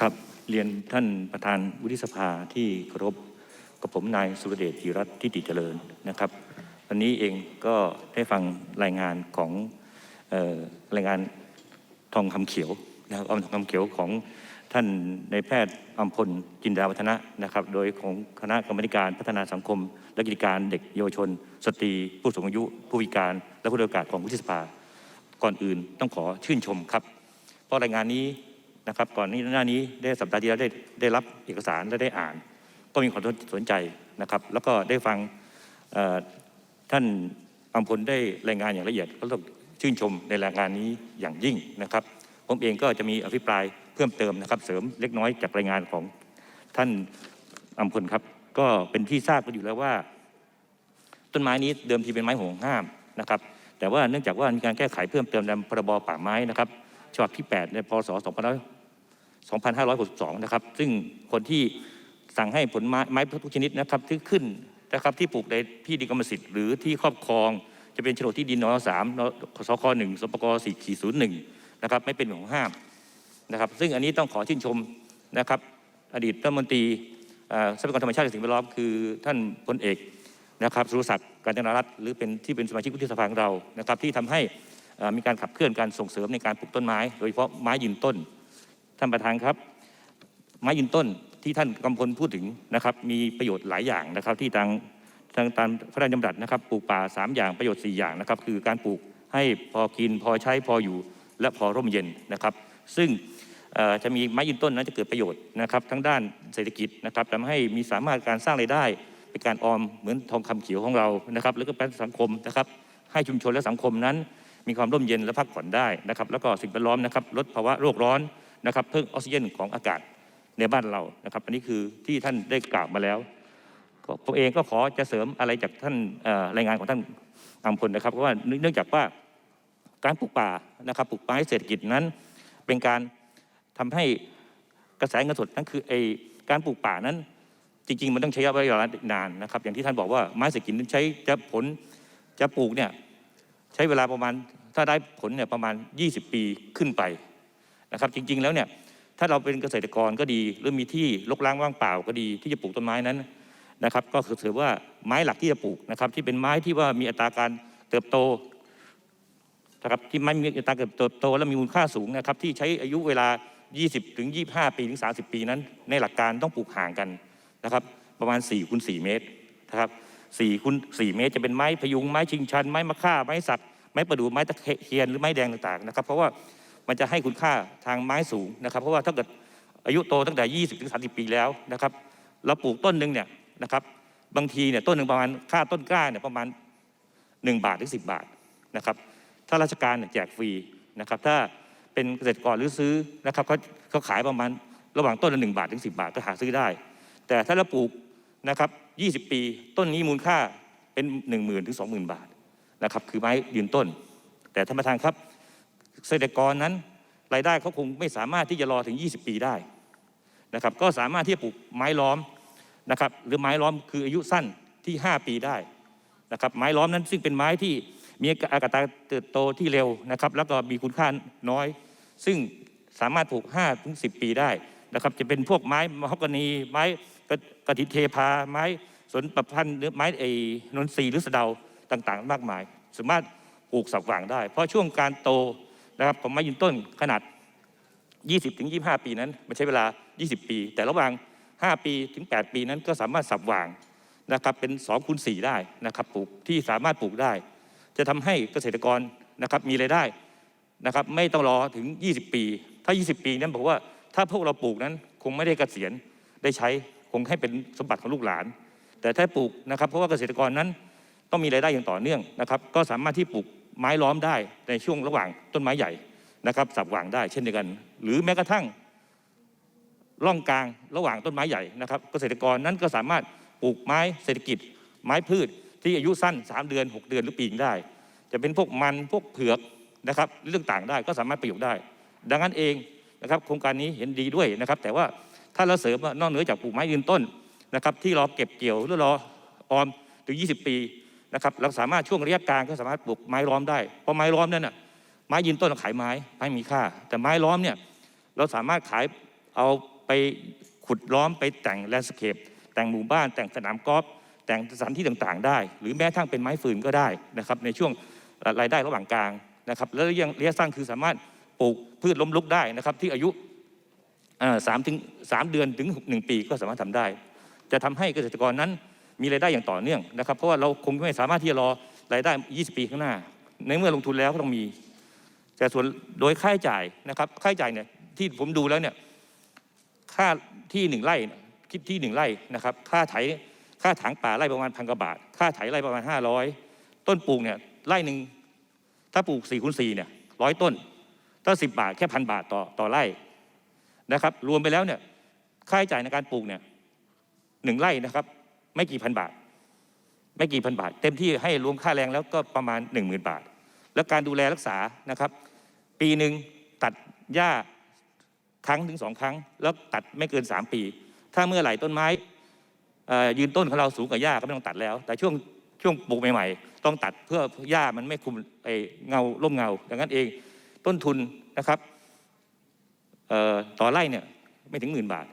ครับเรียนท่านประธานวุฒิสภาที่เคารพกับผมนายสุรเดชธีรัตน์ทิติเจริญนะครับวันนี้เองก็ได้ฟังรายงานของออรายงานทองคำเขียวนะครับอาทองคำเขียวของท่านในายแพทย์อัมพลจินดาวัฒนะนะครับ โดยของคณะกรรมการพัฒนาสังคม และกิจการเด็กเยาวชน สตรี ผู้สูงอายุ ผู้พิการ และผู้ด้อยโอกาสของวุฒิสภาก่อนอื่นต้องขอชื่นชมครับ เพราะรายงานนี้ นะครับ ก่อนนี้หน้านี้ได้สัปดาห์ที่แล้วได้ได้รับเอกสารและได้อ่าน ก็มีความสนใจนะครับ แล้วก็ได้ฟังท่านอัมพลได้รายงานอย่างละเอียดก็ต้องชื่นชมในรายงานนี้อย่างยิ่งนะครับ ผมเองก็จะมีอภิปรายเพิ่มเติมนะครับ เสริมเล็กน้อยจากรายงานของท่านอัมพลครับ ก็เป็นที่ทราบกันอยู่แล้วว่า ต้นไม้นี้เดิมทีเป็นไม้ห่วงห้ามนะครับ แต่ว่าเนื่องจากว่ามีการแก้ไขเพิ่มเติมในพรบป่าไม้นะครับฉบับที่ 8 ในพศ 2562 นะครับ ซึ่งคนที่สั่งให้ผลไม้ไม้ทุกชนิดนะครับที่ขึ้นนะครับที่ปลูกในที่ดินกรรมสิทธิ์หรือที่ครอบครองจะเป็นโฉนดที่ดินนอสามนสคหนึ่งสปกสี่ขีศูนย์หนึ่งนะครับไม่เป็นของห้ามนะครับ ซึ่งอันนี้ต้องขอชื่นชมนะครับ อดีตรัฐมนตรีทรัพยากรธรรมชาติและสิ่งแวดล้อมคือท่านพลเอกนะครับสุรศักดิ์การจนารัตน์หรือเป็นที่เป็นสมาชิกวุฒิสภาของเรานะครับที่ทำให้มีการขับเคลื่อนการส่งเสริมในการปลูกต้นไม้ โดยเฉพาะไม้ยืนต้น ท่านประธานครับ ไม้ยืนต้นที่ท่านกำพลพูดถึงนะครับ มีประโยชน์หลายอย่างนะครับ ที่ทางทางตามพระราชดำรัสนะครับปลูกป่า 3 อย่างประโยชน์ 4 อย่างนะครับ คือการปลูกให้พอกินพอใช้พออยู่ และพอร่มเย็นนะครับ ซึ่งจะมีไม้ยืนต้นนั้นจะเกิดประโยชน์นะครับ ทั้งด้านเศรษฐกิจนะครับทำให้มีสามารถการสร้างรายได้เป็นการออมเหมือนทองคำเขียวของเรานะครับแล้วก็เป็นสังคมนะครับ ให้ชุมชนและสังคมนั้น มีความร่มเย็นและพักผ่อนได้นะครับ แล้วก็สิ่งแวดล้อมนะครับลดภาวะโลกร้อน นะครับเพิ่มออกซิเจนของอากาศในบ้านเรานะครับ อันนี้คือที่ท่านได้กล่าวมาแล้วผมเองก็ขอจะเสริมอะไรจากท่านรายงานของท่านอัมพลนะครับเพราะว่าเนื่องจากว่าการปลูกป่านะครับปลูกป่าให้เศรษฐกิจนั้น เป็นการทำให้กระแสเงินสดนั้นคือไอการปลูกป่านั้น จริง ๆ มันต้องใช้ระยะเวลานานนะครับ อย่างที่ท่านบอกว่าไม้เศรษฐกิจนั้นใช้จะผลจะปลูกเนี่ยใช้เวลาประมาณถ้าได้ผลเนี่ยประมาณ 20 ปีขึ้นไป นะครับจริง ๆ แล้วเนี่ยถ้าเราเป็นเกษตรกรก็ดี หรือมีที่รกร้างว่างเปล่าก็ดีที่จะปลูกต้นไม้นั้นนะครับก็คือถือว่าไม้หลักที่จะปลูกนะครับที่เป็นไม้ที่ว่ามีอัตราการเติบโตนะครับที่ไม้มีอัตราการเติบโต และมีมูลค่าสูงนะครับที่ใช้อายุเวลา 20 ถึง 25 ปีถึง 30 ปีนั้น ในหลักการต้องปลูกห่างกันนะครับประมาณ4คูณ4เมตรนะครับ4คูณ4เมตร จะเป็นไม้พยุงไม้ชิงชัน ไม้มะค่าไม้สักไม้ประดู่ไม้ตะเคียนหรือไม้แดงต่างๆนะครับเพราะว่า มันจะให้คุณค่าทางไม้สูงนะครับ เพราะว่าถ้าเกิดอายุโตตั้งแต่ 20ถึง30 ปีแล้วนะครับเราปลูกต้นหนึ่งเนี่ยนะครับบางทีเนี่ยต้นหนึ่งประมาณค่าต้นกล้าเนี่ยประมาณ 1 บาทถึง10 บาทนะครับถ้าราชการเนี่ยแจกฟรีนะครับถ้าเป็นเกษตรกรหรือซื้อนะครับเขาเขาขายประมาณระหว่างต้นละ1บาทถึง10 บาทก็หาซื้อได้ แต่ถ้าเราปลูกนะครับ20 ปี ต้นนี้มูลค่าเป็น 1 0,000 ถึง 20,000 บาทนะครับคือไม้ยืนต้น แต่ท่านประธานครับ เกษตรกรนั้น รายได้เขาคงไม่สามารถที่จะรอถึง 20 ปีได้นะครับก็สามารถที่จะปลูกไม้ล้อมนะครับหรือไม้ล้อมคืออายุสั้นที่ 5 ปีได้นะครับไม้ล้อมนั้นซึ่งเป็นไม้ที่มีอากาศเติบโตที่เร็วนะครับแล้วก็มีคุณค่าน้อย ซึ่งสามารถปลูก5ถึง10 ปีได้นะครับจะเป็นพวกไม้มะฮอกกานีไม้กระถินเทพาไม้สนประพันธ์หรือไม้ไอ้นนทรีหรือสะเดาต่างๆ มากมาย สามารถปลูกสับหว่างได้ เพราะช่วงการโต นะครับของไม้ยืนต้นขนาด 20ถึง25 ปีนั้นมันใช้เวลา 20 ปี แต่ระหว่าง 5 ปีถึง 8 ปีนั้นก็สามารถสับหว่างนะครับเป็น2คูณ4ได้นะครับปลูกที่สามารถปลูกได้ จะทำให้เกษตรกรนะครับมีรายได้นะครับไม่ต้องรอถึง 20 ปี ถ้า 20 ปีนั้นบอกว่าถ้าพวกเราปลูกนั้นคงไม่ได้เกษียณได้ใช้คงให้เป็นสมบัติของลูกหลาน แต่ถ้าปลูกนะครับเพราะว่าเกษตรกรนั้นต้องมีรายได้อย่างต่อเนื่องนะครับ ก็สามารถที่ปลูก ไม้ล้อมได้ในช่วงระหว่างต้นไม้ใหญ่นะครับสับหว่างได้เช่นเดียวกัน หรือแม้กระทั่งร่องกลางระหว่างต้นไม้ใหญ่นะครับ เกษตรกรนั้นก็สามารถปลูกไม้เศรษฐกิจ ไม้พืชที่อายุสั้น 3 เดือน 6 เดือนหรือปีงได้ จะเป็นพวกมันพวกเผือกนะครับเรื่องต่างได้ก็สามารถประโยชน์ได้ ดังนั้นเองนะครับโครงการนี้เห็นดีด้วยนะครับ แต่ว่าถ้าเราเสริมว่านอกเหนือจากปลูกไม้ยืนต้นนะครับที่รอเก็บเกี่ยวหรือรอออมถึง 20 ปี นะครับเราสามารถช่วงระยะกลางก็สามารถปลูกไม้ล้อมได้เพราะไม้ล้อมนั่นน่ะไม้ยืนต้นเราขายไม้ไม้มีค่า แต่ไม้ล้อมเนี่ยเราสามารถขายเอาไปขุดล้อมไปแต่งแลนด์สเคปแต่งหมู่บ้าน แต่งสนามกอล์ฟแต่งสถานที่ต่างๆ ได้ หรือแม้ทั้งเป็นไม้ฟืนก็ได้นะครับในช่วงรายได้ระหว่างกลางนะครับแล้วยังระยะสั้นคือสามารถปลูกพืชล้มลุกได้นะครับที่อายุสามถึงสามเดือนถึงหนึ่งปีก็สามารถทำได้ จะทำให้เกษตรกรนั้น มีรายได้อย่างต่อเนื่องนะครับ เพราะว่าเราคงไม่สามารถที่จะรอรายได้ 20 ปีข้างหน้า ในเมื่อลงทุนแล้วก็ต้องมี แต่ส่วนโดยค่าใช้จ่ายนะครับ ค่าใช้จ่ายเนี่ยที่ผมดูแล้วเนี่ยค่าที่หนึ่งไร่คิดที่หนึ่งไร่นะครับ ค่าไถค่าถางป่าไร่ประมาณพันกว่าบาท ค่าไถไร่ประมาณ 500 ต้นปลูกเนี่ยไร่หนึ่งถ้าปลูก4คูณ4เนี่ยร้อยต้น ถ้า10บาทแค่พันบาทต่อต่อไร่นะครับ รวมไปแล้วเนี่ยค่าใช้จ่ายในการปลูกเนี่ยหนึ่งไร่นะครับ ไม่กี่พันบาท ไม่กี่พันบาท เต็มที่ให้รวมค่าแรงแล้วก็ประมาณ 1 0,000 บาท แล้วการดูแลรักษานะครับ ปีหนึ่งตัดหญ้าครั้งถึงสองครั้ง แล้วตัดไม่เกิน 3 ปี ถ้าเมื่อไหร่ต้นไม้ยืนต้นของเราสูงกว่าหญ้าก็ไม่ต้องตัดแล้ว แต่ช่วงช่วงปลูกใหม่ๆ ต้องตัดเพื่อหญ้ามันไม่คุมไอเงาร่มเงาดังนั้นเองต้นทุนนะครับต่อไร่เนี่ยไม่ถึงหมื่นบาท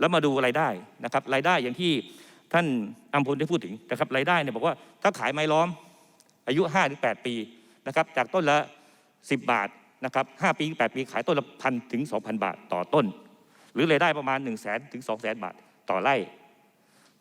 แล้วมาดูรายได้นะครับรายได้อย่างที่ ท่านอัมพลได้พูดถึงนะครับรายได้เนี่ยบอกว่าถ้าขายไม้ล้อมอายุ5ถึง8ปีนะครับจากต้นละ 10 บาทนะครับ5ปี8ปีขายต้นละพันถึง 2,000 บาทต่อต้น หรือรายได้ประมาณ 1 0 0 0 0แสนถึง2 0 0 0 0 0บาทต่อไร่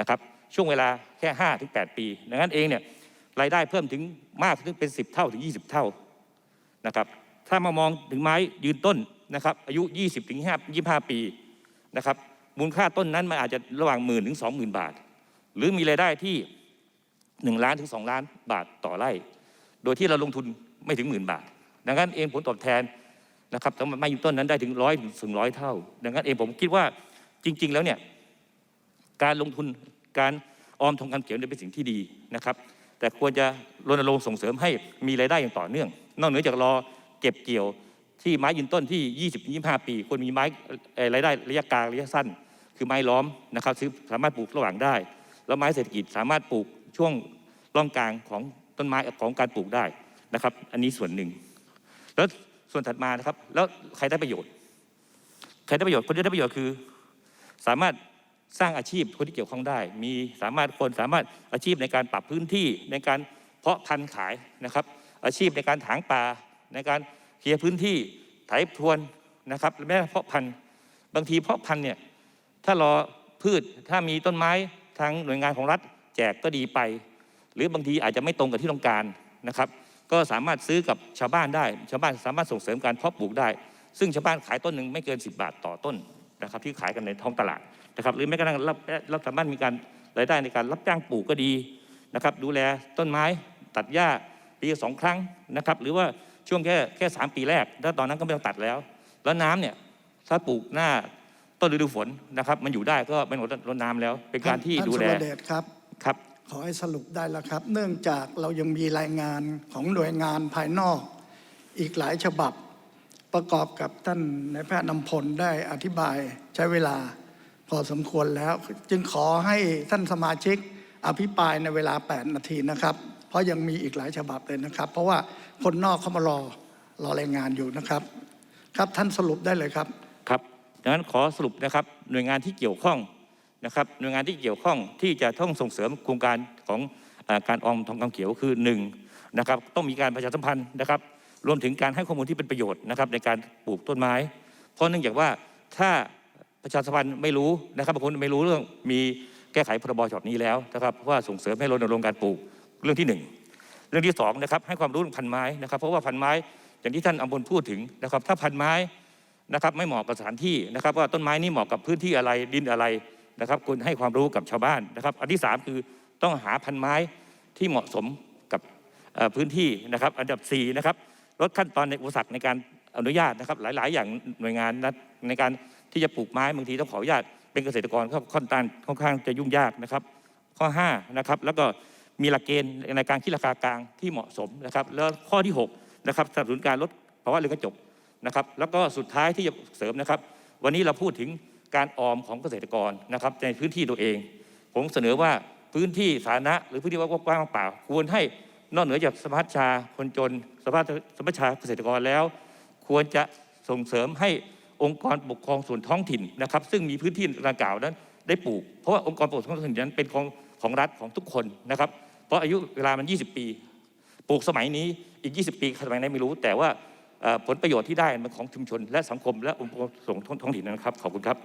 นะครับช่วงเวลาแค่5ถึง8ปีดังนั้นเองเนี่ยรายได้เพิ่มถึงมากถึงเป็น 10 เท่าถึง 20 เท่านะครับถ้ามามองถึงไม้ยืนต้นนะครับอายุ 20ถึง25 ปีนะครับมูลค่าต้นนั้นมันอาจจะระหว่างหมื่นถึง20,000 บาท หรือมีรายได้ที่ 1 ล้านถึง 2 ล้านบาทต่อไร่ โดยที่เราลงทุนไม่ถึงหมื่นบาท ดังนั้นเองผลตอบแทนนะครับสำหรับไม้ยืนต้นนั้นได้ถึงร้อยถึงร้อยเท่า ดังนั้นเองผมคิดว่าจริง ๆ แล้วเนี่ยการลงทุนการออมทองคำเขียวเนี่เป็นสิ่งที่ดีนะครับ แต่ควรจะรณรงค์ส่งเสริมให้มีรายได้อย่างต่อเนื่อง นอกเหนือจากรอเก็บเกี่ยวที่ไม้ยืนต้นที่ 20-25 ปีควรมีไม้รายได้ระยะกลางระยะสั้น คือไม้ล้อมนะครับซึ่งสามารถปลูกระหว่างได้ แล้วไม้เศรษฐกิจสามารถปลูกช่วงร่องกลางของต้นไม้ของการปลูกได้นะครับ อันนี้ส่วนหนึ่ง แล้วส่วนถัดมานะครับ แล้วใครได้ประโยชน์ ใครได้ประโยชน์คนที่ได้ประโยชน์คือ สามารถสร้างอาชีพคนที่เกี่ยวข้องได้ มีสามารถคนสามารถอาชีพในการปรับพื้นที่ในการเพาะพันธุ์ขายนะครับ อาชีพในการถางป่าในการเคลียร์พื้นที่ไถพรวนนะครับแม่เพาะพันธุ์บางทีเพาะพันธุ์เนี่ยถ้ารอพืชถ้ามีต้นไม้ ทางหน่วยงานของรัฐแจกก็ดีไป หรือบางทีอาจจะไม่ตรงกับที่ต้องการนะครับ ก็สามารถซื้อกับชาวบ้านได้ ชาวบ้านสามารถส่งเสริมการเพาะปลูกได้ ซึ่งชาวบ้านขายต้นหนึ่งไม่เกิน 10 บาทต่อต้นนะครับ ที่ขายกันในท้องตลาดนะครับ หรือแม้กระทั่งรับเราสามารถมีการรายได้ในการรับจ้างปลูกก็ดีนะครับ ดูแลต้นไม้ตัดหญ้าปีละสองครั้งนะครับ หรือว่าช่วงแค่แค่สามปีแรกแล้วตอนนั้นก็ไม่ต้องตัดแล้ว แล้วน้ำเนี่ยถ้าปลูกหน้า ต้นฤดูฝนนะครับ มันอยู่ได้ก็ไม่ต้องรดน้ำแล้ว เป็นการที่ท่านดูสุแลรเดชครับครับขอให้สรุปได้แล้วครับ เนื่องจากเรายังมีรายงานของหน่วยงานภายนอก อีกหลายฉบับประกอบกับท่านนายแพทย์นำพลได้อธิบายใช้เวลาพอสมควรแล้ว จึงขอให้ท่านสมาชิกอภิปรายในเวลา 8 นาทีนะครับ เพราะยังมีอีกหลายฉบับเลยนะครับ เพราะว่าคนนอกเขามารอรอรายงานอยู่นะครับ ครับท่านสรุปได้เลยครับครับ ดังนั้นขอสรุปนะครับหน่วยงานที่เกี่ยวข้องนะครับหน่วยงานที่เกี่ยวข้องที่จะต้องส่งเสริมโครงการของอการออมทองคำเขียวคือหนึ่งนะครับต้องมีการประชาสัมพันธ์นะครับ รวมถึงการให้ข้อมูลที่เป็นประโยชน์นะครับในการปลูกต้นไม้ เพราะเนื่องจากว่าถ้าประชาสัมพันธ์ไม่รู้นะครับบางคนไม่รู้เรื่องมีแก้ไขพรบฉบับนี้แล้วนะครับเพราะว่าส่งเสริมให้รณรงค์การปลูกเรื่องที่หนึ่งเรื่องที่สองนะครับให้ความรู้เรื่องพันไม้นะครับเพราะว่าพันไม้อย่างที่ท่านอมพลพูดถึงนะครับถ้าพันไม้ นะครับไม่เหมาะกับสถานที่นะครับว่าต้นไม้นี่เหมาะกับพื้นที่อะไรดินอะไรนะครับควรให้ความรู้กับชาวบ้านนะครับอันที่สามคือต้องหาพันไม้ที่เหมาะสมกับพื้นที่นะครับ อันดับสี่นะครับลดขั้นตอนในอุปสรรคในการอนุญาตนะครับ หลาย ๆ อย่างหน่วยงานในการที่จะปลูกไม้บางทีต้องขออนุญาตเป็นเกษตรกรก็ค่อนข้างค่อนข้างจะยุ่งยากนะครับ ข้อ5นะครับแล้วก็มีหลักเกณฑ์ในการคิดราคากลางที่เหมาะสมนะครับ แล้วข้อที่6นะครับสนับสนุนการลดภาวะเรือนกระจก นะครับแล้วก็สุดท้ายที่จะเสริมนะครับ วันนี้เราพูดถึงการออมของเกษตรกรนะครับในพื้นที่ตัวเอง ผมเสนอว่าพื้นที่สาธารณะหรือพื้นที่กว้างเปล่าควรให้นอกเหนือจากสมัชชาคนจนสภาพสมัชชาเกษตรกรแล้ว ควรจะส่งเสริมให้องค์กรปกครองส่วนท้องถิ่นนะครับ ซึ่งมีพื้นที่ดังกล่าวนั้น ได้ปลูก เพราะว่าองค์กรปกครองส่วนท้องถิ่นนั้นเป็นของของรัฐของทุกคนนะครับ เพราะอายุเวลามัน 20 ปี ปลูกสมัยนี้อีก 20 ปีสมัยไหนไม่รู้ แต่ว่า ผลประโยชน์ที่ได้มันของชุมชน และสังคมและองค์กรส่งท้องถิ่นนะครับขอบคุณครับ